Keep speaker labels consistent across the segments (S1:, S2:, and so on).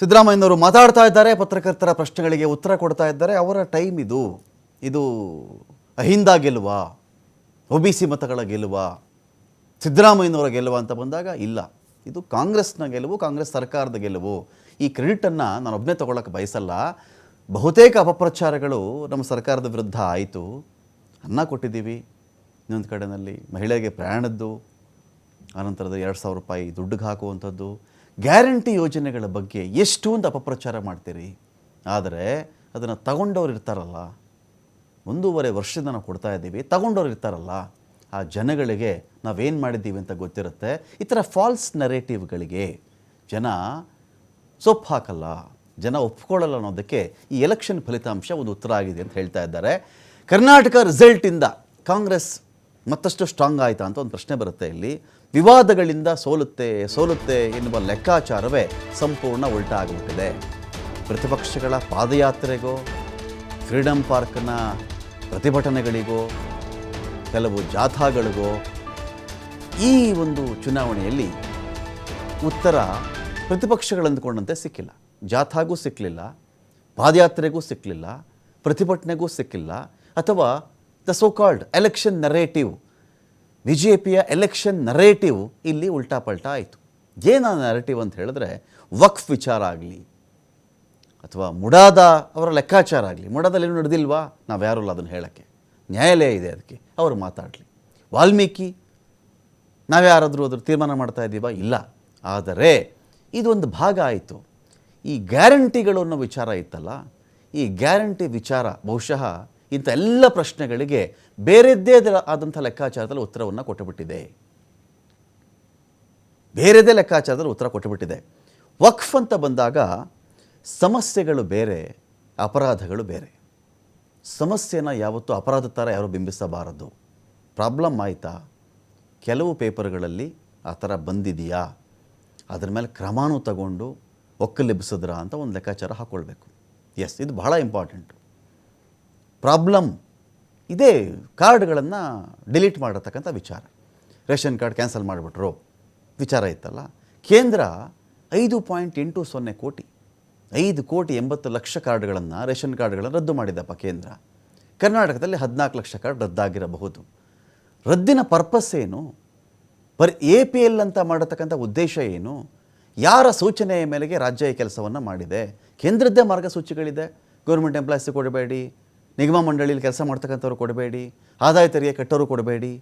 S1: ಸಿದ್ದರಾಮಯ್ಯನವರು ಮಾತಾಡ್ತಾ ಇದ್ದಾರೆ, ಪತ್ರಕರ್ತರ ಪ್ರಶ್ನೆಗಳಿಗೆ ಉತ್ತರ ಕೊಡ್ತಾ ಇದ್ದಾರೆ. ಅವರ ಟೈಮ್ ಇದು. ಇದು ಅಹಿಂದ ಗೆಲುವ, ಒ ಬಿ ಸಿ ಮತಗಳ ಗೆಲುವ, ಸಿದ್ದರಾಮಯ್ಯನವರ ಗೆಲುವ ಅಂತ ಬಂದಾಗ ಇಲ್ಲ. ಇದು ಕಾಂಗ್ರೆಸ್ನ ಗೆಲುವು, ಕಾಂಗ್ರೆಸ್ ಸರ್ಕಾರದ ಗೆಲುವು. ಈ ಕ್ರೆಡಿಟನ್ನು ನಾನು ಒಬ್ಬನೇ ತೊಗೊಳಕ್ಕೆ ಬಯಸಲ್ಲ. ಬಹುತೇಕ ಅಪಪ್ರಚಾರಗಳು ನಮ್ಮ ಸರ್ಕಾರದ ವಿರುದ್ಧ ಆಯಿತು. ಅನ್ನ ಕೊಟ್ಟಿದ್ದೀವಿ. ಇನ್ನೊಂದು ಕಡೆಯಲ್ಲಿ ಮಹಿಳೆಗೆ ಪ್ರಯಾಣದ್ದು, ಆನಂತರದ ಎರಡು ಸಾವಿರ ರೂಪಾಯಿ ದುಡ್ಡಿಗೆ ಹಾಕುವಂಥದ್ದು. ಗ್ಯಾರಂಟಿ ಯೋಜನೆಗಳ ಬಗ್ಗೆ ಎಷ್ಟು ಒಂದು ಅಪಪ್ರಚಾರ ಮಾಡ್ತೀರಿ? ಆದರೆ ಅದನ್ನು ತಗೊಂಡವ್ರು ಇರ್ತಾರಲ್ಲ, ಒಂದೂವರೆ ವರ್ಷದಿಂದ ನಾವು ಕೊಡ್ತಾ ಇದ್ದೀವಿ, ತಗೊಂಡವ್ರು ಇರ್ತಾರಲ್ಲ, ಆ ಜನಗಳಿಗೆ ನಾವೇನು ಮಾಡಿದ್ದೀವಿ ಅಂತ ಗೊತ್ತಿರುತ್ತೆ. ಈ ಥರ ಫಾಲ್ಸ್ ನರೇಟಿವ್ಗಳಿಗೆ ಜನ ಸೊಪ್ಪು ಹಾಕಲ್ಲ, ಜನ ಒಪ್ಕೊಳ್ಳಲ್ಲ ಅನ್ನೋದಕ್ಕೆ ಈ ಎಲೆಕ್ಷನ್ ಫಲಿತಾಂಶ ಒಂದು ಉತ್ತರ ಆಗಿದೆ ಅಂತ ಹೇಳ್ತಾ ಇದ್ದಾರೆ. ಕರ್ನಾಟಕ ರಿಸಲ್ಟಿಂದ ಕಾಂಗ್ರೆಸ್ ಮತ್ತಷ್ಟು ಸ್ಟ್ರಾಂಗ್ ಆಯಿತಾ ಅಂತ ಒಂದು ಪ್ರಶ್ನೆ ಬರುತ್ತೆ ಇಲ್ಲಿ. ವಿವಾದಗಳಿಂದ ಸೋಲುತ್ತೆ ಸೋಲುತ್ತೆ ಎನ್ನುವ ಲೆಕ್ಕಾಚಾರವೇ ಸಂಪೂರ್ಣ ಉಲ್ಟಾ ಆಗಿಬಿಟ್ಟಿದೆ. ಪ್ರತಿಪಕ್ಷಗಳ ಪಾದಯಾತ್ರೆಗೋ ಫ್ರೀಡಮ್ ಪಾರ್ಕ್ನ ಪ್ರತಿಭಟನೆಗಳಿಗೋ, ಕೆಲವು ಜಾಥಾಗಳಿಗೋ ಈ ಒಂದು ಚುನಾವಣೆಯಲ್ಲಿ ಉತ್ತರ ಪ್ರತಿಪಕ್ಷಗಳು ಅಂದ್ಕೊಂಡಂತೆ ಸಿಕ್ಕಿಲ್ಲ. ಜಾಥಾಗೂ ಸಿಕ್ಕಲಿಲ್ಲ ಪಾದಯಾತ್ರೆಗೂ ಸಿಕ್ಕಲಿಲ್ಲ ಪ್ರತಿಭಟನೆಗೂ ಸಿಕ್ಕಿಲ್ಲ, ಅಥವಾ the so called election narrative B J ಪಿಯ ಎಲೆಕ್ಷನ್ ನರೇಟಿವ್ ಇಲ್ಲಿ ಉಲ್ಟಾ ಪಲ್ಟಾ ಆಯಿತು. ಏನ ನರೇಟಿವ್ ಅಂತ ಹೇಳಿದ್ರೆ ವಕ್ಫ್ ವಿಚಾರ ಆಗಲಿ, ಅಥವಾ ಮುಡಾದ ಅವರ ಲೆಕ್ಕಾಚಾರ ಆಗಲಿ. ಮುಡಾದಲ್ಲಿ ಏನು ನಡೆದಿಲ್ವಾ? ನಾವು ಯಾರಲ್ಲ ಅದನ್ನು ಹೇಳೋಕ್ಕೆ. ನ್ಯಾಯಾಲಯ ಇದೆ ಅದಕ್ಕೆ. ಅವರು ಮಾತಾಡಲಿ. ವಾಲ್ಮೀಕಿ ನಾವ್ಯಾರಾದರೂ ಅದ್ರ ತೀರ್ಮಾನ ಮಾಡ್ತಾ ಇದ್ದೀವಾ? ಇಲ್ಲ. ಆದರೆ ಇದೊಂದು ಭಾಗ ಆಯಿತು. ಈ ಗ್ಯಾರಂಟಿಗಳು ಅನ್ನೋ ವಿಚಾರ ಇತ್ತಲ್ಲ, ಈ ಗ್ಯಾರಂಟಿ ವಿಚಾರ ಬಹುಶಃ ಇಂಥ ಎಲ್ಲ ಪ್ರಶ್ನೆಗಳಿಗೆ ಬೇರೆದ್ದೇ ಆದ- ಆದಂಥ ಲೆಕ್ಕಾಚಾರದಲ್ಲಿ ಉತ್ತರವನ್ನು ಕೊಟ್ಟುಬಿಟ್ಟಿದೆ. ಬೇರೆದೇ ಲೆಕ್ಕಾಚಾರದಲ್ಲಿ ಉತ್ತರ ಕೊಟ್ಟುಬಿಟ್ಟಿದೆ. ವಕ್ಫ್ ಅಂತ ಬಂದಾಗ ಸಮಸ್ಯೆಗಳು ಬೇರೆ, ಅಪರಾಧಗಳು ಬೇರೆ. ಸಮಸ್ಯೆನ ಯಾವತ್ತೂ ಅಪರಾಧ ಥರ ಯಾರು ಬಿಂಬಿಸಬಾರದು. ಪ್ರಾಬ್ಲಮ್ ಆಯಿತಾ? ಕೆಲವು ಪೇಪರ್ಗಳಲ್ಲಿ ಆ ಥರ ಬಂದಿದೆಯಾ? ಅದ್ರ ಮೇಲೆ ಕ್ರಮಾನು ತಗೊಂಡು ಒಕ್ಕಲೆಬ್ಬಿಸಿದ್ರ ಅಂತ ಒಂದು ಲೆಕ್ಕಾಚಾರ ಹಾಕ್ಕೊಳ್ಬೇಕು ಎಸ್ ಇದು ಬಹಳ ಇಂಪಾರ್ಟೆಂಟು ಪ್ರಾಬ್ಲಮ್ ಇದೇ ಕಾರ್ಡ್ಗಳನ್ನು ಡಿಲೀಟ್ ಮಾಡಿರ್ತಕ್ಕಂಥ ವಿಚಾರ. ರೇಷನ್ ಕಾರ್ಡ್ ಕ್ಯಾನ್ಸಲ್ ಮಾಡಿಬಿಟ್ರು. ವಿಚಾರ ಇತ್ತಲ್ಲ. ಕೇಂದ್ರ ಐದು ಪಾಯಿಂಟ್ ಎಂಟು ಸೊನ್ನೆ ಕೋಟಿ, ಐದು ಕೋಟಿ ಎಂಬತ್ತು ಲಕ್ಷ ಕಾರ್ಡ್ಗಳನ್ನು, ರೇಷನ್ ಕಾರ್ಡ್ಗಳನ್ನು ರದ್ದು ಮಾಡಿದಪ್ಪ ಕೇಂದ್ರ. ಕರ್ನಾಟಕದಲ್ಲಿ ಹದಿನಾಲ್ಕು ಲಕ್ಷ ಕಾರ್ಡ್ ರದ್ದಾಗಿರಬಹುದು. ರದ್ದಿನ ಪರ್ಪಸ್ ಏನು? ಪರ್ ಎ ಪಿ ಎಲ್ ಅಂತ ಮಾಡತಕ್ಕಂಥ ಉದ್ದೇಶ ಏನು? ಯಾರ ಸೂಚನೆಯ ಮೇಲೆಗೆ ರಾಜ್ಯ ಈ ಕೆಲಸವನ್ನು ಮಾಡಿದೆ? ಕೇಂದ್ರದ್ದೇ ಮಾರ್ಗಸೂಚಿಗಳಿದೆ. ಗೌರ್ಮೆಂಟ್ ಎಂಪ್ಲಾಯ್ಸ್ ಕೊಡಬೇಡಿ. ನಿಗಮ ಮಂಡಳಿಯಲ್ಲಿ ಕೆಲಸ ಮಾಡ್ತಕ್ಕಂಥವ್ರು ಕೊಡಬೇಡಿ, ಆದಾಯ ತೆರಿಗೆ ಕಟ್ಟೋರು ಕೊಡಬೇಡಿ,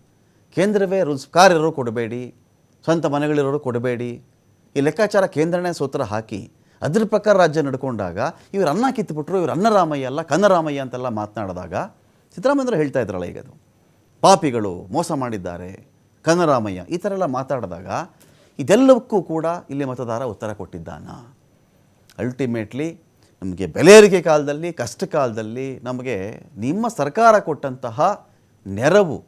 S1: ಕೇಂದ್ರವೇ ರೂಲ್ಸ್ ಕಾರ್ಯರು ಕೊಡಬೇಡಿ, ಸ್ವಂತ ಮನೆಗಳಿರೋರು ಕೊಡಬೇಡಿ. ಈ ಲೆಕ್ಕಾಚಾರ ಕೇಂದ್ರನೇ ಸೂತ್ರ ಹಾಕಿ, ಅದ್ರ ಪ್ರಕಾರ ರಾಜ್ಯ ನಡ್ಕೊಂಡಾಗ ಇವ್ರು ಅನ್ನ ಕಿತ್ತುಬಿಟ್ರು ಇವ್ರು ಅನ್ನರಾಮಯ್ಯ ಅಲ್ಲ ಕನ್ನರಾಮಯ್ಯ ಅಂತೆಲ್ಲ ಮಾತನಾಡಿದಾಗ ಸಿದ್ದರಾಮಯ್ಯರು ಹೇಳ್ತಾ ಇದ್ರಲ್ಲ ಈಗ ಅದು ಪಾಪಿಗಳು ಮೋಸ ಮಾಡಿದ್ದಾರೆ ಕನ್ನರಾಮಯ್ಯ ಈ ಥರ ಎಲ್ಲ ಮಾತಾಡಿದಾಗ ಇದೆಲ್ಲವಕ್ಕೂ ಕೂಡ ಇಲ್ಲಿ ಮತದಾರ ಉತ್ತರ ಕೊಟ್ಟಿದ್ದಾನ? ಅಲ್ಟಿಮೇಟ್ಲಿ ನಮಗೆ ಬೆಲೆ ಏರಿಕೆ ಕಾಲದಲ್ಲಿ ಕಷ್ಟ ಕಾಲದಲ್ಲಿ ನಮಗೆ ನಿಮ್ಮ ಸರ್ಕಾರ ಕೊಟ್ಟಂತಹ ನೆರವು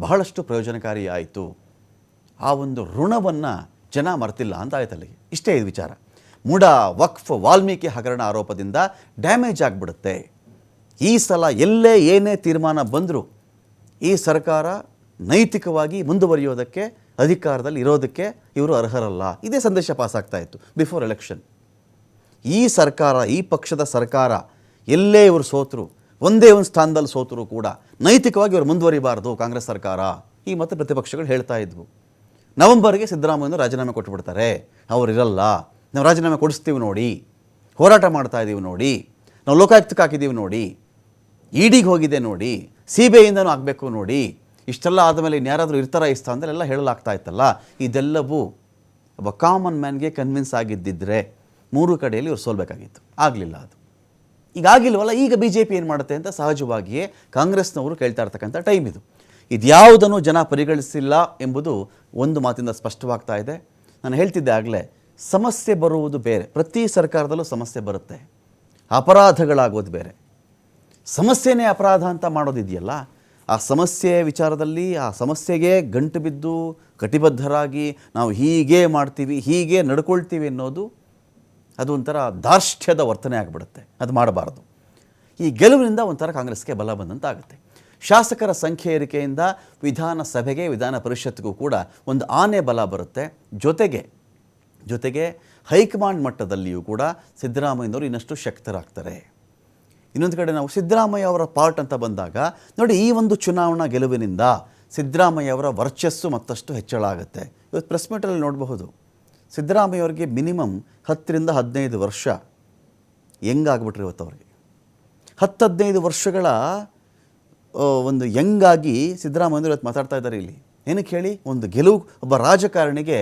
S1: ಬಹಳಷ್ಟು ಪ್ರಯೋಜನಕಾರಿಯಾಯಿತು. ಆ ಒಂದು ಋಣವನ್ನು ಜನ ಮರ್ತಿಲ್ಲ ಅಂತ ಆಯ್ತು ಇಷ್ಟೇ ಇದು ವಿಚಾರ. ಮುಡ ವಕ್ಫ್ ವಾಲ್ಮೀಕಿ ಹಗರಣ ಆರೋಪದಿಂದ ಡ್ಯಾಮೇಜ್ ಆಗಿಬಿಡುತ್ತೆ. ಈ ಸಲ ಎಲ್ಲೇ ಏನೇ ತೀರ್ಮಾನ ಬಂದರೂ ಈ ಸರ್ಕಾರ ನೈತಿಕವಾಗಿ ಮುಂದುವರಿಯೋದಕ್ಕೆ, ಅಧಿಕಾರದಲ್ಲಿ ಇರೋದಕ್ಕೆ ಇವರು ಅರ್ಹರಲ್ಲ. ಇದೇ ಸಂದೇಶ ಪಾಸ್ ಆಗ್ತಾ ಇತ್ತು ಬಿಫೋರ್ ಎಲೆಕ್ಷನ್. ಈ ಸರ್ಕಾರ, ಈ ಪಕ್ಷದ ಸರ್ಕಾರ ಎಲ್ಲೇ ಇವರು ಸೋತರು, ಒಂದೇ ಒಂದು ಸ್ಥಾನದಲ್ಲಿ ಸೋತರು ಕೂಡ ನೈತಿಕವಾಗಿ ಇವರು ಮುಂದುವರಿಬಾರದು ಕಾಂಗ್ರೆಸ್ ಸರ್ಕಾರ ಈ ಮತ್ತು ಪ್ರತಿಪಕ್ಷಗಳು ಹೇಳ್ತಾ ಇದ್ವು. ನವೆಂಬರ್ಗೆ ಸಿದ್ದರಾಮಯ್ಯನವರು ರಾಜೀನಾಮೆ ಕೊಟ್ಟುಬಿಡ್ತಾರೆ ಅವರು ಇರಲ್ಲ. ನಾವು ರಾಜೀನಾಮೆ ಕೊಡಿಸ್ತೀವಿ ನೋಡಿ. ಹೋರಾಟ ಮಾಡ್ತಾ ಇದ್ದೀವಿ ನೋಡಿ. ನಾವು ಲೋಕಾಯುಕ್ತಕ್ಕೆ ಹಾಕಿದ್ದೀವಿ ನೋಡಿ. ಇಡಿಗೆ ಹೋಗಿದೆ ನೋಡಿ. ಸಿ ಬಿ ಐಯಿಂದನೂ ಆಗಬೇಕು ನೋಡಿ. ಇಷ್ಟೆಲ್ಲ ಆದಮೇಲೆ ಇನ್ಯಾರಾದರೂ ಇರ್ತಾರ ಈ ಸ್ಥಾನದಲ್ಲಿ ಎಲ್ಲ ಹೇಳಲಾಗ್ತಾ ಇತ್ತಲ್ಲ. ಇದೆಲ್ಲವೂ ಒಬ್ಬ ಕಾಮನ್ ಮ್ಯಾನ್ಗೆ ಕನ್ವಿನ್ಸ್ ಆಗಿದ್ದಿದ್ರೆ ಮೂರು ಕಡೆಯಲ್ಲಿ ಇವರು ಸೋಲ್ಬೇಕಾಗಿತ್ತು. ಆಗಲಿಲ್ಲ ಅದು. ಈಗ ಆಗಿಲ್ವಲ್ಲ ಈಗ ಬಿ ಜೆ ಪಿ ಏನು ಮಾಡುತ್ತೆ ಅಂತ ಸಹಜವಾಗಿಯೇ ಕಾಂಗ್ರೆಸ್ನವರು ಕೇಳ್ತಾ ಇರ್ತಕ್ಕಂಥ ಟೈಮ್ ಇದು. ಇದ್ಯಾವುದನ್ನು ಜನ ಪರಿಗಣಿಸಿಲ್ಲ ಎಂಬುದು ಒಂದು ಮಾತಿಂದ ಸ್ಪಷ್ಟವಾಗ್ತಾ ಇದೆ. ನಾನು ಹೇಳ್ತಿದ್ದೆ ಆಗಲೇ, ಸಮಸ್ಯೆ ಬರುವುದು ಬೇರೆ. ಪ್ರತಿ ಸರ್ಕಾರದಲ್ಲೂ ಸಮಸ್ಯೆ ಬರುತ್ತೆ. ಅಪರಾಧಗಳಾಗೋದು ಬೇರೆ. ಸಮಸ್ಯೆನೇ ಅಪರಾಧ ಅಂತ ಮಾಡೋದಿದೆಯಲ್ಲ, ಆ ಸಮಸ್ಯೆ ವಿಚಾರದಲ್ಲಿ, ಆ ಸಮಸ್ಯೆಗೆ ಗಂಟು ಬಿದ್ದು, ಕಟಿಬದ್ಧರಾಗಿ ನಾವು ಹೀಗೆ ಮಾಡ್ತೀವಿ, ಹೀಗೆ ನಡ್ಕೊಳ್ತೀವಿ ಅನ್ನೋದು ಅದು ಒಂಥರ ಧಾರ್ಷ್ಟ್ಯದ ವರ್ತನೆ ಆಗಿಬಿಡುತ್ತೆ. ಅದು ಮಾಡಬಾರದು. ಈ ಗೆಲುವಿನಿಂದ ಒಂಥರ ಕಾಂಗ್ರೆಸ್ಗೆ ಬಲ ಬಂದಂತಾಗುತ್ತೆ. ಶಾಸಕರ ಸಂಖ್ಯೆ ಏರಿಕೆಯಿಂದ ವಿಧಾನಸಭೆಗೆ ವಿಧಾನ ಪರಿಷತ್ಗೂ ಕೂಡ ಒಂದು ಆನೆ ಬಲ ಬರುತ್ತೆ. ಜೊತೆಗೆ ಜೊತೆಗೆ ಹೈಕಮಾಂಡ್ ಮಟ್ಟದಲ್ಲಿಯೂ ಕೂಡ ಸಿದ್ದರಾಮಯ್ಯನವರು ಇನ್ನಷ್ಟು ಶಕ್ತರಾಗ್ತಾರೆ. ಇನ್ನೊಂದು ಕಡೆ ನಾವು ಸಿದ್ದರಾಮಯ್ಯ ಅವರ ಪಾರ್ಟ್ ಅಂತ ಬಂದಾಗ, ನೋಡಿ ಈ ಒಂದು ಚುನಾವಣಾ ಗೆಲುವಿನಿಂದ ಸಿದ್ದರಾಮಯ್ಯ ಅವರ ವರ್ಚಸ್ಸು ಮತ್ತಷ್ಟು ಹೆಚ್ಚಳ ಆಗುತ್ತೆ. ಇವತ್ತು ಪ್ರೆಸ್ ಮೀಟಲ್ಲಿ ನೋಡಬಹುದು. ಸಿದ್ದರಾಮಯ್ಯ ಅವರಿಗೆ ಮಿನಿಮಮ್ ಹತ್ತರಿಂದ ಹದಿನೈದು ವರ್ಷ. ಹೆಂಗಾಗ್ಬಿಟ್ರಿ ಇವತ್ತು ಅವರಿಗೆ ಹತ್ತು ಹದಿನೈದು ವರ್ಷಗಳ ಒಂದು ಯಂಗಾಗಿ ಸಿದ್ದರಾಮಯ್ಯ ಇವತ್ತು ಮಾತಾಡ್ತಾ ಇದ್ದಾರೆ ಇಲ್ಲಿ. ಏನಕ್ಕೆ ಹೇಳಿ? ಒಂದು ಗೆಲುವು, ಒಬ್ಬ ರಾಜಕಾರಣಿಗೆ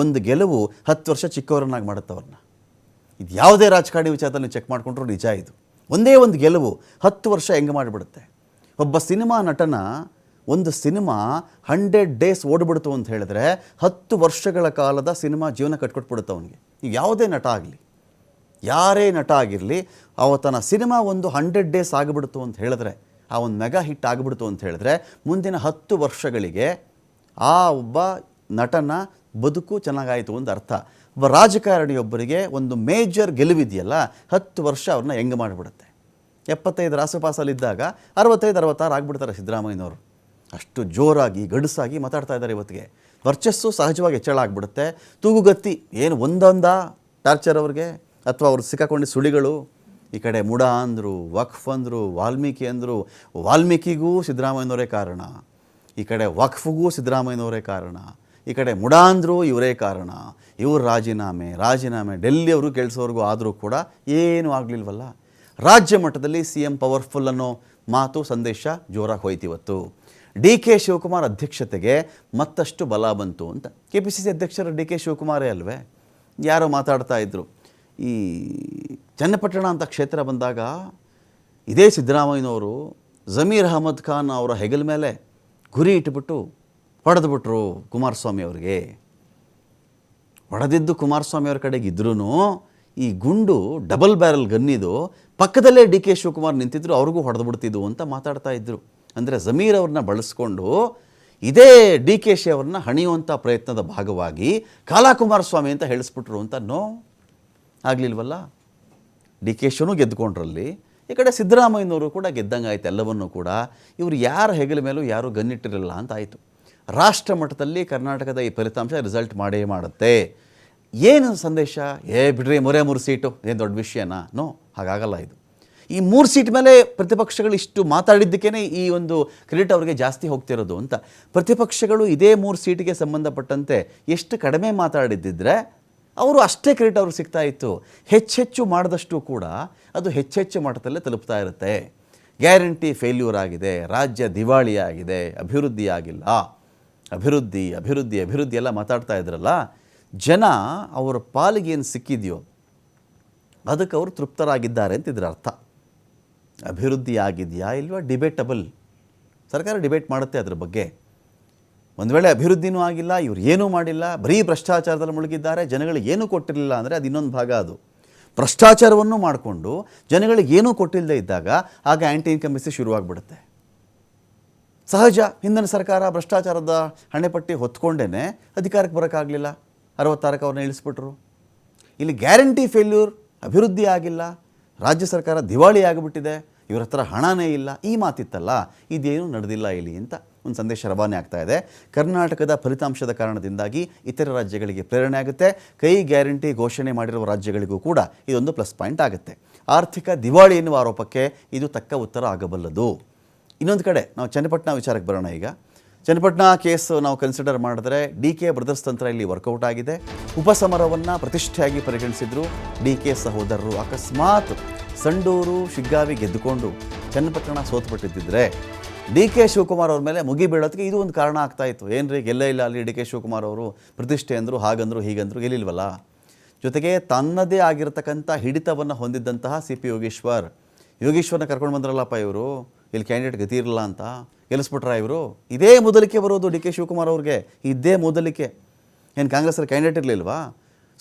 S1: ಒಂದು ಗೆಲುವು ಹತ್ತು ವರ್ಷ ಚಿಕ್ಕವರನ್ನಾಗಿ ಮಾಡುತ್ತೆ ಅವ್ರನ್ನ ಇದು ಯಾವುದೇ ರಾಜಕಾರಣಿ ವಿಚಾರದಲ್ಲಿ ಚೆಕ್ ಮಾಡಿಕೊಂಡ್ರು ನಿಜ ಇದು. ಒಂದೇ ಒಂದು ಗೆಲುವು ಹತ್ತು ವರ್ಷ ಹೆಂಗೆ ಮಾಡಿಬಿಡುತ್ತೆ. ಒಬ್ಬ ಸಿನಿಮಾ ನಟನ ಒಂದು ಸಿನಿಮಾ ಹಂಡ್ರೆಡ್ ಡೇಸ್ ಓಡ್ಬಿಡ್ತು ಅಂತ ಹೇಳಿದ್ರೆ ಹತ್ತು ವರ್ಷಗಳ ಕಾಲದ ಸಿನಿಮಾ ಜೀವನ ಕಟ್ಕೊಟ್ಬಿಡುತ್ತೆ ಅವನಿಗೆ. ಯಾವುದೇ ನಟ ಆಗಲಿ, ಯಾರೇ ನಟ ಆಗಿರಲಿ ಅವತನ ಸಿನಿಮಾ ಒಂದು ಹಂಡ್ರೆಡ್ ಡೇಸ್ ಆಗಿಬಿಡ್ತು ಅಂತ ಹೇಳಿದ್ರೆ, ಆ ಒಂದು ಮೆಗಾ ಹಿಟ್ ಆಗಿಬಿಡ್ತು ಅಂತ ಹೇಳಿದ್ರೆ ಮುಂದಿನ ಹತ್ತು ವರ್ಷಗಳಿಗೆ ಆ ಒಬ್ಬ ನಟನ ಬದುಕು ಚೆನ್ನಾಗಾಯಿತು ಒಂದು ಅರ್ಥ. ಒಬ್ಬ ರಾಜಕಾರಣಿಯೊಬ್ಬರಿಗೆ ಒಂದು ಮೇಜರ್ ಗೆಲುವಿದೆಯಲ್ಲ, ಹತ್ತು ವರ್ಷ ಅವ್ರನ್ನ ಹೆಂಗೆ ಮಾಡಿಬಿಡುತ್ತೆ. ಎಪ್ಪತ್ತೈದರ ಆಸುಪಾಸಲ್ಲಿದ್ದಾಗ ಅರವತ್ತೈದು, ಅರವತ್ತಾರು ಆಗಿಬಿಡ್ತಾರೆ ಸಿದ್ದರಾಮಯ್ಯನವರು. ಅಷ್ಟು ಜೋರಾಗಿ, ಗಡುಸಾಗಿ ಮಾತಾಡ್ತಾ ಇದ್ದಾರೆ ಇವತ್ತಿಗೆ. ವರ್ಚಸ್ಸು ಸಹಜವಾಗಿ ಹೆಚ್ಚಳ ಆಗಿಬಿಡುತ್ತೆ. ತೂಗುಗತ್ತಿ ಏನು ಒಂದೊಂದ ಟಾರ್ಚರ್ ಅವ್ರಿಗೆ? ಅಥವಾ ಅವ್ರು ಸಿಕ್ಕಾಕೊಂಡು ಸುಳಿಗಳು? ಈ ಕಡೆ ಮುಡ ಅಂದರು, ವಕ್ಫ್ ಅಂದರು, ವಾಲ್ಮೀಕಿ ಅಂದರು, ವಾಲ್ಮೀಕಿಗೂ ಸಿದ್ದರಾಮಯ್ಯನವರೇ ಕಾರಣ. ಈ ಕಡೆ ವಕ್ಫ್ಗೂ ಸಿದ್ದರಾಮಯ್ಯನವರೇ ಕಾರಣ. ಈ ಕಡೆ ಮುಡಾಂದ್ರು ಇವರೇ ಕಾರಣ. ಇವ್ರ ರಾಜೀನಾಮೆ ರಾಜೀನಾಮೆ, ಡೆಲ್ಲಿಯವರು ಕೆಲಸವ್ರಿಗೂ ಆದರೂ ಕೂಡ ಏನೂ ಆಗಲಿಲ್ವಲ್ಲ? ರಾಜ್ಯ ಮಟ್ಟದಲ್ಲಿ ಸಿ ಎಂ ಪವರ್ಫುಲ್ ಅನ್ನೋ ಮಾತು, ಸಂದೇಶ ಜೋರಾಗಿ ಹೋಯ್ತು ಇವತ್ತು ಡಿ ಕೆ ಶಿವಕುಮಾರ್ ಅಧ್ಯಕ್ಷತೆಗೆ ಮತ್ತಷ್ಟು ಬಲ ಬಂತು ಅಂತ. ಕೆ ಪಿ ಸಿ ಸಿ ಅಧ್ಯಕ್ಷರು ಡಿ ಕೆ ಶಿವಕುಮಾರೇ ಅಲ್ವೇ? ಯಾರೋ ಮಾತಾಡ್ತಾ ಇದ್ದರು ಈ ಚನ್ನಪಟ್ಟಣ ಅಂತ ಕ್ಷೇತ್ರ ಬಂದಾಗ ಇದೇ ಸಿದ್ದರಾಮಯ್ಯನವರು ಜಮೀರ್ ಅಹಮದ್ ಖಾನ್ ಅವರ ಹೆಗಲ ಮೇಲೆ ಗುರಿ ಇಟ್ಬಿಟ್ಟು ಹೊಡೆದ್ಬಿಟ್ರು ಕುಮಾರಸ್ವಾಮಿ ಅವರಿಗೆ. ಹೊಡೆದಿದ್ದು ಕುಮಾರಸ್ವಾಮಿ ಅವ್ರ ಕಡೆಗೆ ಇದ್ರೂ ಈ ಗುಂಡು ಡಬಲ್ ಬ್ಯಾರಲ್ ಗನ್ನಿದು ಪಕ್ಕದಲ್ಲೇ ಡಿ ಕೆ ಶಿವಕುಮಾರ್ ನಿಂತಿದ್ರು, ಅವ್ರಿಗೂ ಹೊಡೆದ್ಬಿಡ್ತಿದ್ವು ಅಂತ ಮಾತಾಡ್ತಾ ಇದ್ದರು ಅಂದರೆ ಜಮೀರ್ ಅವ್ರನ್ನ ಬಳಸ್ಕೊಂಡು ಇದೇ ಡಿ ಕೆ ಶಿ ಅವ್ರನ್ನ ಹಣಿಯುವಂಥ ಪ್ರಯತ್ನದ ಭಾಗವಾಗಿ ಕಾಲಾ ಕುಮಾರಸ್ವಾಮಿ ಅಂತ ಹೇಳಿಸ್ಬಿಟ್ರು ಅಂತ ನೋ ಆಗಲಿಲ್ವಲ್ಲ? ಡಿ ಕೆ ಶಿನೂ ಗೆದ್ದುಕೊಂಡ್ರಲ್ಲಿ ಈ ಕಡೆ ಸಿದ್ದರಾಮಯ್ಯನವರು ಕೂಡ ಗೆದ್ದಂಗೆ ಆಯಿತು ಎಲ್ಲವನ್ನೂ ಕೂಡ. ಇವರು ಯಾರ ಹೆಗಲ ಮೇಲೂ ಯಾರೂ ಗನ್ನಿಟ್ಟಿರಲಿಲ್ಲ ಅಂತ ಆಯಿತು. ರಾಷ್ಟ್ರ ಮಟ್ಟದಲ್ಲಿ ಕರ್ನಾಟಕದ ಈ ಫಲಿತಾಂಶ ರಿಸಲ್ಟ್ ಮಾಡೇ ಮಾಡುತ್ತೆ. ಏನು ಸಂದೇಶ? ಏ ಬಿಡ್ರಿ, ಮೂರೇ ಮೂರು ಸೀಟು, ಏನು ದೊಡ್ಡ ವಿಷಯನಾ? ನೋ, ಹಾಗಾಗಲ್ಲ ಇದು. ಈ ಮೂರು ಸೀಟ್ ಮೇಲೆ ಪ್ರತಿಪಕ್ಷಗಳು ಇಷ್ಟು ಮಾತಾಡಿದ್ದಕ್ಕೇ ಈ ಒಂದು ಕ್ರೆಡಿಟ್ ಅವರಿಗೆ ಜಾಸ್ತಿ ಹೋಗ್ತಿರೋದು ಅಂತ. ಪ್ರತಿಪಕ್ಷಗಳು ಇದೇ ಮೂರು ಸೀಟಿಗೆ ಸಂಬಂಧಪಟ್ಟಂತೆ ಎಷ್ಟು ಕಡಿಮೆ ಮಾತಾಡಿದ್ದಿದ್ರೆ ಅವರು ಅಷ್ಟೇ ಕ್ರೆಡಿಟ್ ಅವ್ರಿಗೆ ಸಿಗ್ತಾ ಇತ್ತು. ಹೆಚ್ಚೆಚ್ಚು ಮಾಡಿದಷ್ಟು ಕೂಡ ಅದು ಹೆಚ್ಚೆಚ್ಚು ಮಟ್ಟದಲ್ಲೇ ತಲುಪ್ತಾ ಇರುತ್ತೆ. ಗ್ಯಾರಂಟಿ ಫೇಲ್ಯೂರ್ ಆಗಿದೆ, ರಾಜ್ಯ ದಿವಾಳಿ ಆಗಿದೆ, ಅಭಿವೃದ್ಧಿ ಆಗಿಲ್ಲ. ಅಭಿವೃದ್ಧಿ ಅಭಿವೃದ್ಧಿ ಅಭಿವೃದ್ಧಿ ಎಲ್ಲ ಮಾತಾಡ್ತಾ ಇದ್ರಲ್ಲ, ಜನ ಅವರ ಪಾಲಿಗೆ ಏನು ಸಿಕ್ಕಿದೆಯೋ ಅದಕ್ಕೆ ಅವರು ತೃಪ್ತರಾಗಿದ್ದಾರೆ ಅಂತ ಇದರ ಅರ್ಥ. ಅಭಿವೃದ್ಧಿ ಆಗಿದೆಯಾ ಇಲ್ವಾ ಡಿಬೇಟಬಲ್? ಸರ್ಕಾರ ಡಿಬೇಟ್ ಮಾಡುತ್ತೆ ಅದ್ರ ಬಗ್ಗೆ. ಒಂದು ವೇಳೆ ಅಭಿವೃದ್ಧಿನೂ ಆಗಿಲ್ಲ, ಇವ್ರು ಏನೂ ಮಾಡಿಲ್ಲ, ಬರೀ ಭ್ರಷ್ಟಾಚಾರದಲ್ಲಿ ಮುಳುಗಿದ್ದಾರೆ, ಜನಗಳಿಗೆ ಏನೂ ಕೊಟ್ಟಿರಲಿಲ್ಲ ಅಂದರೆ ಅದು ಇನ್ನೊಂದು ಭಾಗ ಅದು. ಭ್ರಷ್ಟಾಚಾರವನ್ನು ಮಾಡಿಕೊಂಡು ಜನಗಳಿಗೆ ಏನೂ ಕೊಟ್ಟಿಲ್ಲದೆ ಇದ್ದಾಗ ಆಗ ಆ್ಯಂಟಿ ಇನ್ಕಮಿಸಿ ಶುರುವಾಗ್ಬಿಡುತ್ತೆ. ಸಹಜ, ಹಿಂದಿನ ಸರ್ಕಾರ ಭ್ರಷ್ಟಾಚಾರದ ಹಣೆಪಟ್ಟಿ ಹೊತ್ಕೊಂಡೇ ಅಧಿಕಾರಕ್ಕೆ ಬರೋಕ್ಕಾಗಲಿಲ್ಲ. ಅರವತ್ತಾರಕ್ಕೆ ಅವ್ರನ್ನ ಇಳಿಸ್ಬಿಟ್ರು. ಇಲ್ಲಿ ಗ್ಯಾರಂಟಿ ಫೇಲ್ಯೂರ್, ಅಭಿವೃದ್ಧಿ ಆಗಿಲ್ಲ, ರಾಜ್ಯ ಸರ್ಕಾರ ದಿವಾಳಿ ಆಗಿಬಿಟ್ಟಿದೆ ಇವ್ರ ಹತ್ರ ಹಣನೇ ಇಲ್ಲ, ಈ ಮಾತಿತ್ತಲ್ಲ, ಇದೇನು ನಡೆದಿಲ್ಲ ಇಲ್ಲಿ ಅಂತ ಒಂದು ಸಂದೇಶ ರವಾನೆ ಆಗ್ತಾ ಇದೆ. ಕರ್ನಾಟಕದ ಫಲಿತಾಂಶದ ಕಾರಣದಿಂದಾಗಿ ಇತರ ರಾಜ್ಯಗಳಿಗೆ ಪ್ರೇರಣೆ ಆಗುತ್ತೆ. ಕೈ ಗ್ಯಾರಂಟಿ ಘೋಷಣೆ ಮಾಡಿರುವ ರಾಜ್ಯಗಳಿಗೂ ಕೂಡ ಇದೊಂದು ಪ್ಲಸ್ ಪಾಯಿಂಟ್ ಆಗುತ್ತೆ. ಆರ್ಥಿಕ ದಿವಾಳಿ ಎನ್ನುವ ಆರೋಪಕ್ಕೆ ಇದು ತಕ್ಕ ಉತ್ತರ ಆಗಬಲ್ಲದು. ಇನ್ನೊಂದು ಕಡೆ, ನಾವು ಚನ್ನಪಟ್ಟಣ ವಿಚಾರಕ್ಕೆ ಬರೋಣ ಈಗ. ಚನ್ನಪಟ್ಟಣ ಕೇಸ್ ನಾವು ಕನ್ಸಿಡರ್ ಮಾಡಿದ್ರೆ ಡಿ ಕೆ ಬ್ರದರ್ಸ್ ತಂತ್ರ ಇಲ್ಲಿ ವರ್ಕೌಟ್ ಆಗಿದೆ. ಉಪಸಮರವನ್ನು ಪ್ರತಿಷ್ಠೆಯಾಗಿ ಪರಿಗಣಿಸಿದ್ರು ಡಿ ಕೆ ಸಹೋದರರು. ಅಕಸ್ಮಾತ್ ಸಂಡೂರು ಶಿಗ್ಗಾವಿ ಗೆದ್ದುಕೊಂಡು ಚನ್ನಪಟ್ಟಣ ಸೋತ್ಬಿಟ್ಟಿದ್ದಿದ್ರೆ ಡಿ ಕೆ ಶಿವಕುಮಾರ್ ಅವ್ರ ಮೇಲೆ ಮುಗಿ ಬೀಳೋದಕ್ಕೆ ಇದು ಒಂದು ಕಾರಣ ಆಗ್ತಾಯಿತ್ತು ಏನ್ರಿ, ಗೆಲ್ಲೇ ಇಲ್ಲ ಅಲ್ಲಿ ಡಿ ಕೆ ಶಿವಕುಮಾರ್ ಅವರು ಪ್ರತಿಷ್ಠೆ ಅಂದರು, ಹಾಗಂದರು, ಹೀಗಂದ್ರು, ಗೆಲ್ಲಿಲ್ವಲ್ಲ? ಜೊತೆಗೆ ತನ್ನದೇ ಆಗಿರತಕ್ಕಂಥ ಹಿಡಿತವನ್ನು ಹೊಂದಿದ್ದಂತಹ ಸಿ ಪಿ ಯೋಗೇಶ್ವರ್. ಯೋಗೇಶ್ವರನ ಕರ್ಕೊಂಡು ಬಂದ್ರಲ್ಲಪ್ಪ ಇವರು? ಇಲ್ಲಿ ಕ್ಯಾಂಡಿಡೇಟ್ ಗತಿ ಇರಲ್ಲ ಅಂತ. ಗೆಲ್ಲಿಸ್ಬಿಟ್ರ ಇವರು? ಇದೇ ಮೊದಲಿಕೆ ಬರೋದು ಡಿ ಕೆ ಶಿವಕುಮಾರ್ ಅವ್ರಿಗೆ. ಇದೇ ಮೊದಲಿಕೆ ಏನು ಕಾಂಗ್ರೆಸ್ಸಲ್ಲಿ ಕ್ಯಾಂಡಿಡೇಟ್ ಇರಲಿಲ್ವಾ?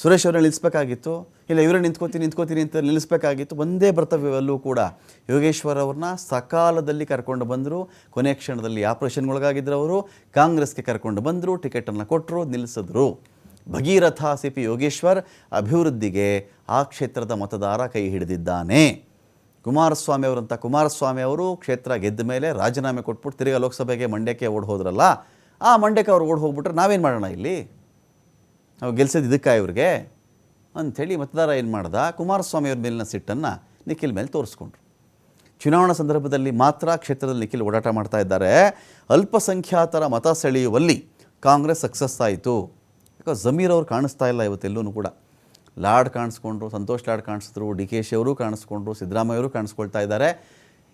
S1: ಸುರೇಶ್ ಅವ್ರನ್ನ ನಿಲ್ಲಿಸ್ಬೇಕಾಗಿತ್ತು, ಇಲ್ಲ ಇವರೇ ನಿಂತ್ಕೋತೀನಿ ನಿಂತ್ಕೋತೀನಿ ಅಂತ ನಿಲ್ಲಿಸ್ಬೇಕಾಗಿತ್ತು, ಒಂದೇ ಬರ್ತವ್ಯವಲ್ಲೂ ಕೂಡ ಯೋಗೇಶ್ವರ್ ಅವ್ರನ್ನ ಸಕಾಲದಲ್ಲಿ ಕರ್ಕೊಂಡು ಬಂದರು, ಕೊನೆ ಕ್ಷಣದಲ್ಲಿ ಆಪರೇಷನ್ಗೊಳಗಾಗಿದ್ದರು ಅವರು, ಕಾಂಗ್ರೆಸ್ಗೆ ಕರ್ಕೊಂಡು ಬಂದರು, ಟಿಕೆಟನ್ನು ಕೊಟ್ಟರು ನಿಲ್ಲಿಸಿದ್ರು. ಭಗೀರಥ ಸಿ ಪಿ ಯೋಗೇಶ್ವರ್ ಅಭಿವೃದ್ಧಿಗೆ ಆ ಕ್ಷೇತ್ರದ ಮತದಾರ ಕೈ ಹಿಡಿದಿದ್ದಾನೆ. ಕುಮಾರಸ್ವಾಮಿ ಅವರಂಥ ಕುಮಾರಸ್ವಾಮಿ ಅವರು ಕ್ಷೇತ್ರ ಗೆದ್ದ ಮೇಲೆ ರಾಜೀನಾಮೆ ಕೊಟ್ಬಿಟ್ಟು ತಿರುಗ ಲೋಕಸಭೆಗೆ ಮಂಡ್ಯಕ್ಕೆ ಓಡ್ ಹೋದ್ರಲ್ಲ, ಆ ಮಂಡ್ಯಕ್ಕೆ ಅವ್ರು ಓಡ್ ಹೋಗ್ಬಿಟ್ರೆ ನಾವೇನು ಮಾಡೋಣ ಇಲ್ಲಿ? ನಾವು ಗೆಲ್ಸೋದು ಇದಕ್ಕೆ ಇವ್ರಿಗೆ? ಅಂಥೇಳಿ ಮತದಾರ ಏನು ಮಾಡ್ದ? ಕುಮಾರಸ್ವಾಮಿ ಅವ್ರ ಮೇಲಿನ ಸಿಟ್ಟನ್ನು ನಿಖಿಲ್ ಮೇಲೆ ತೋರಿಸ್ಕೊಂಡ್ರು. ಚುನಾವಣಾ ಸಂದರ್ಭದಲ್ಲಿ ಮಾತ್ರ ಕ್ಷೇತ್ರದಲ್ಲಿ ನಿಖಿಲ್ ಓಡಾಟ ಮಾಡ್ತಾ ಇದ್ದಾರೆ. ಅಲ್ಪಸಂಖ್ಯಾತರ ಮತ ಸೆಳೆಯುವಲ್ಲಿ ಕಾಂಗ್ರೆಸ್ ಸಕ್ಸಸ್ ಆಯಿತು. ಬಿಕಾಸ್ ಜಮೀರ್ ಅವ್ರು ಕಾಣಿಸ್ತಾ ಇಲ್ಲ ಇವತ್ತೆಲ್ಲೂ ಕೂಡ. ಲಾಡ್ ಕಾಣಿಸ್ಕೊಂಡ್ರು, ಸಂತೋಷ್ ಲಾಡ್ ಕಾಣಿಸಿದ್ರು, ಡಿ ಕೆ ಶಿ ಅವರು ಕಾಣಿಸ್ಕೊಂಡ್ರು, ಸಿದ್ದರಾಮಯ್ಯವರು ಕಾಣಿಸ್ಕೊಳ್ತಾ ಇದ್ದಾರೆ.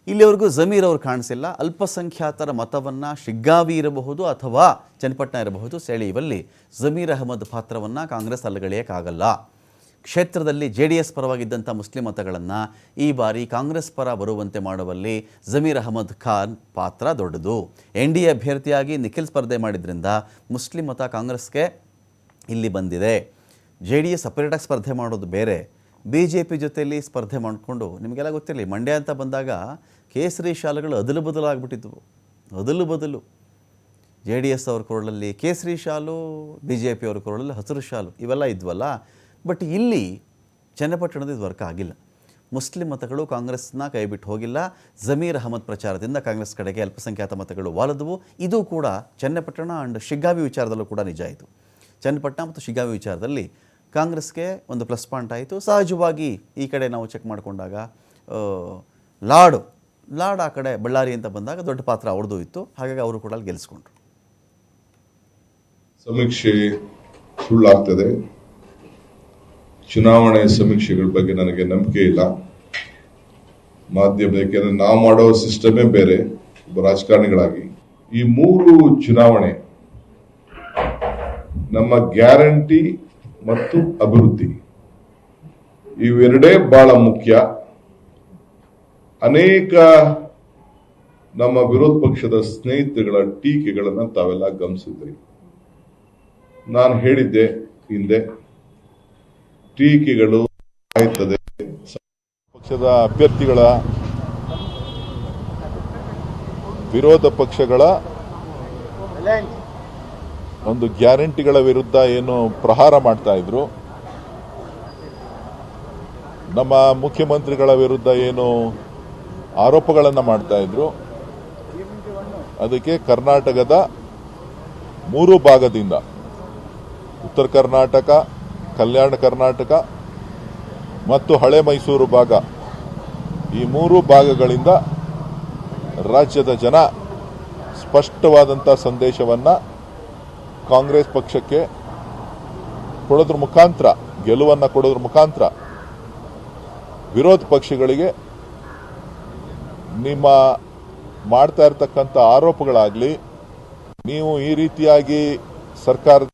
S1: ಇಲ್ಲಿವರೆಗೂ ಜಮೀರ್ ಅವರು ಕಾಣಿಸಿಲ್ಲ. ಅಲ್ಪಸಂಖ್ಯಾತರ ಮತವನ್ನು ಶಿಗ್ಗಾವಿ ಇರಬಹುದು ಅಥವಾ ಚನ್ನಪಟ್ಟಣ ಇರಬಹುದು. ಸೆಳೆಯುವಲ್ಲಿ ಜಮೀರ್ ಅಹಮದ್ ಪಾತ್ರವನ್ನು ಕಾಂಗ್ರೆಸ್ ಅಲ್ಲಗಳೆಯೋಕ್ಕಾಗಲ್ಲ. ಕ್ಷೇತ್ರದಲ್ಲಿ ಜೆ ಡಿ ಎಸ್ ಪರವಾಗಿದ್ದಂಥ ಮುಸ್ಲಿಂ ಮತಗಳನ್ನು ಈ ಬಾರಿ ಕಾಂಗ್ರೆಸ್ ಪರ ಬರುವಂತೆ ಮಾಡುವಲ್ಲಿ ಜಮೀರ್ ಅಹಮದ್ ಖಾನ್ ಪಾತ್ರ ದೊಡ್ಡದು. ಎನ್ ಡಿ ಎ ಅಭ್ಯರ್ಥಿಯಾಗಿ ನಿಖಿಲ್ ಸ್ಪರ್ಧೆ ಮಾಡಿದ್ರಿಂದ ಮುಸ್ಲಿಂ ಮತ ಕಾಂಗ್ರೆಸ್ಗೆ ಇಲ್ಲಿ ಬಂದಿದೆ. ಜೆ ಡಿ ಎಸ್ ಸಪರೇಟಾಗಿ ಸ್ಪರ್ಧೆ ಮಾಡೋದು ಬೇರೆ. ಬಿ ಜೆ ಪಿ ಜೊತೆಯಲ್ಲಿ ಸ್ಪರ್ಧೆ ಮಾಡಿಕೊಂಡು, ನಿಮಗೆಲ್ಲ ಗೊತ್ತಿರಲಿ, ಮಂಡ್ಯ ಅಂತ ಬಂದಾಗ ಕೇಸರಿ ಶಾಲೆಗಳು ಅದಲು ಬದಲಾಗ್ಬಿಟ್ಟಿದ್ವು ಅದಲು ಬದಲು. ಜೆ ಡಿ ಎಸ್ ಅವ್ರ ಕೊರಳಲ್ಲಿ ಕೇಸರಿ ಶಾಲು ಬಿ ಜೆ ಪಿ ಅವ್ರ ಕೊರಳಲ್ಲಿ ಹಸಿರು ಶಾಲು, ಇವೆಲ್ಲ ಇದ್ವಲ್ಲ. ಬಟ್ ಇಲ್ಲಿ ಚನ್ನಪಟ್ಟಣದ ಇದು ವರ್ಕ್ ಆಗಿಲ್ಲ. ಮುಸ್ಲಿಂ ಮತಗಳು ಕಾಂಗ್ರೆಸ್ನ ಕೈಬಿಟ್ಟು ಹೋಗಿಲ್ಲ. ಜಮೀರ್ ಅಹಮದ್ ಪ್ರಚಾರದಿಂದ ಕಾಂಗ್ರೆಸ್ ಕಡೆಗೆ ಅಲ್ಪಸಂಖ್ಯಾತ ಮತಗಳು ವಾಲದವು. ಇದು ಕೂಡ ಚನ್ನಪಟ್ಟಣ ಆ್ಯಂಡ್ ಶಿಗ್ಗಾವಿ ವಿಚಾರದಲ್ಲೂ ಕೂಡ ನಿಜ ಇದು. ಚನ್ನಪಟ್ಟಣ ಮತ್ತು ಶಿಗ್ಗಾವಿ ವಿಚಾರದಲ್ಲಿ ಕಾಂಗ್ರೆಸ್ಗೆ ಒಂದು ಪ್ಲಸ್ ಪಾಯಿಂಟ್ ಆಯಿತು. ಸಹಜವಾಗಿ ಈ ಕಡೆ ನಾವು ಚೆಕ್ ಮಾಡಿಕೊಂಡಾಗ ಲಾಡು, ಲಾಡ್ ಆ ಕಡೆ ಬಳ್ಳಾರಿ ಅಂತ ಬಂದಾಗ ದೊಡ್ಡ ಪಾತ್ರ ಅವ್ರದ್ದು ಇತ್ತು. ಹಾಗಾಗಿ ಅವರು ಕೂಡ ಅಲ್ಲಿ ಗೆಲ್ಲಿಸ್ಕೊಂಡ್ರು
S2: ಸಮೀಕ್ಷೆ ಸುಳ್ಳಾಗ್ತದೆ. ಚುನಾವಣೆ ಸಮೀಕ್ಷೆಗಳ ಬಗ್ಗೆ ನನಗೆ ನಂಬಿಕೆ ಇಲ್ಲ. ಮಾಧ್ಯಮ, ಯಾಕೆಂದ್ರೆ ನಾವು ಮಾಡೋ ಸಿಸ್ಟಮೇ ಬೇರೆ, ಒಬ್ಬ ರಾಜಕಾರಣಿಗಳಾಗಿ. ಈ ಮೂರು ಚುನಾವಣೆ ನಮ್ಮ ಗ್ಯಾರಂಟಿ ಮತ್ತು ಅಭಿವೃದ್ಧಿ. ಇವೆರಡೇ ಬಹಳ ಮುಖ್ಯ. ಅನೇಕ ನಮ್ಮ ವಿರೋಧ ಪಕ್ಷದ ಸ್ನೇಹಿತರುಗಳ ಟೀಕೆಗಳನ್ನ ತಾವೆಲ್ಲ ಗಮನಿಸಿದ್ರಿ. ನಾನು ಹೇಳಿದ್ದೆ ಹಿಂದೆ, ಟೀಕೆಗಳು ಆಯ್ತದೆ. ಪಕ್ಷದ ಅಭ್ಯರ್ಥಿಗಳ ವಿರೋಧ ಪಕ್ಷಗಳ ಒಂದು ಗ್ಯಾರಂಟಿಗಳ ವಿರುದ್ಧ ಏನು ಪ್ರಹಾರ ಮಾಡ್ತಾ ಇದ್ರು? ನಮ್ಮ ಮುಖ್ಯಮಂತ್ರಿಗಳ ವಿರುದ್ಧ ಏನು ಆರೋಪಗಳನ್ನು ಮಾಡ್ತಾ ಇದ್ರು? ಅದಕ್ಕೆ ಕರ್ನಾಟಕದ ಮೂರು ಭಾಗದಿಂದ. ಉತ್ತರ ಕರ್ನಾಟಕ, ಕಲ್ಯಾಣ ಕರ್ನಾಟಕ ಮತ್ತು ಹಳೆ ಮೈಸೂರು ಭಾಗ. ಈ ಮೂರು ಭಾಗಗಳಿಂದ ರಾಜ್ಯದ ಜನ ಸ್ಪಷ್ಟವಾದಂಥ ಸಂದೇಶವನ್ನ ಕಾಂಗ್ರೆಸ್ ಪಕ್ಷಕ್ಕೆ ಕೊಡೋದ್ರ ಮುಖಾಂತರ, ಗೆಲುವನ್ನು ಕೊಡೋದ್ರ ಮುಖಾಂತರ ವಿರೋಧ ಪಕ್ಷಗಳಿಗೆ ನಿಮ್ಮ ಮಾಡ್ತಾ ಇರತಕ್ಕಂಥ ಆರೋಪಗಳಾಗಲಿ, ನೀವು ಈ ರೀತಿಯಾಗಿ ಸರ್ಕಾರದ